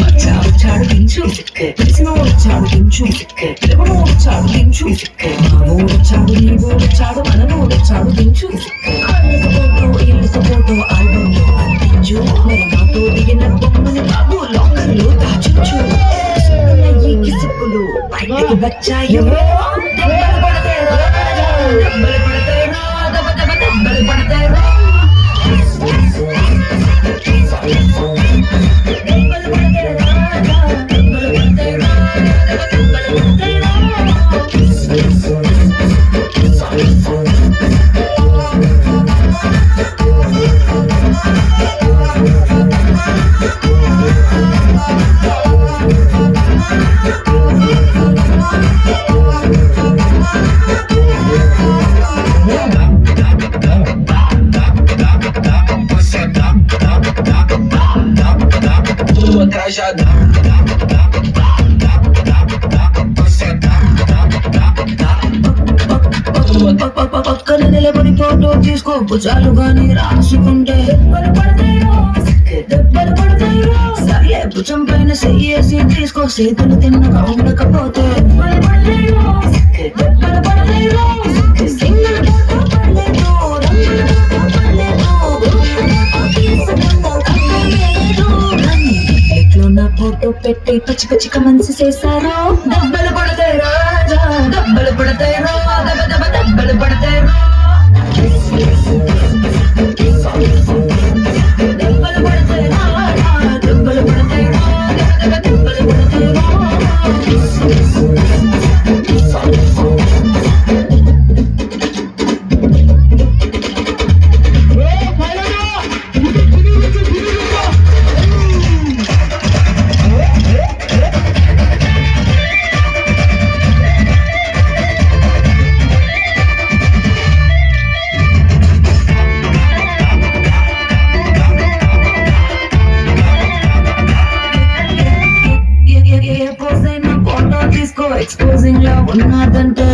మచ్చాలు చాడించు తెలిసినోడు చాడించు తెలుగునోడు చాడించు మనోడు చాడు నీవోడు చాడు మననోడు చాడించు ఫోటో ఇల్లు ఫోటో బాబు లాకర్లో దాచు Tua caixa ప- ప- ప- పక్కన నిలబడి ఫోటో తీసుకో. భుజాలు గాని రాసుకుంటే దెబ్బలు పడతాయో దెబ్బలు పడతాయో సర్లే భుజం పైన చెయ్యేసి తీసుకో. చేతులు తిన్న ఉండకపోతే పెట్టి పచ్చి పచ్చిక మనసు చేశారు. దెబ్బలు పడతాయి రాజా దెబ్బలు పడతాయి రా దెబ్బ దెబ్బ దెబ్బలు పడతాయి రా. ఎక్స్పోజింగ్లో ఉన్నదంటే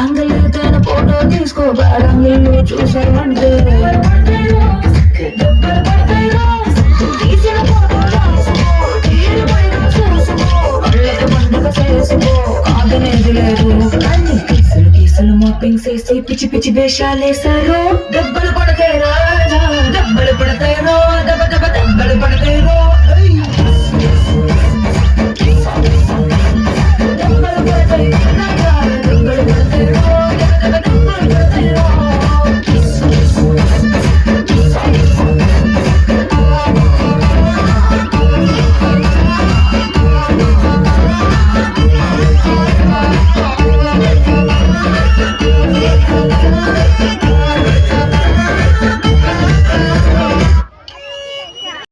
అంగల్ తన ఫోటో తీసుకో అంగల్ చూసావంటే షాపింగ్ చేసి పిచ్చి పిచ్చి వేషాలేసారు డబ్బులు పడతాయి రా డబ్బులు పడతాయి రా దెబ్బ దెబ్బ దెబ్బలు పడతాయి రా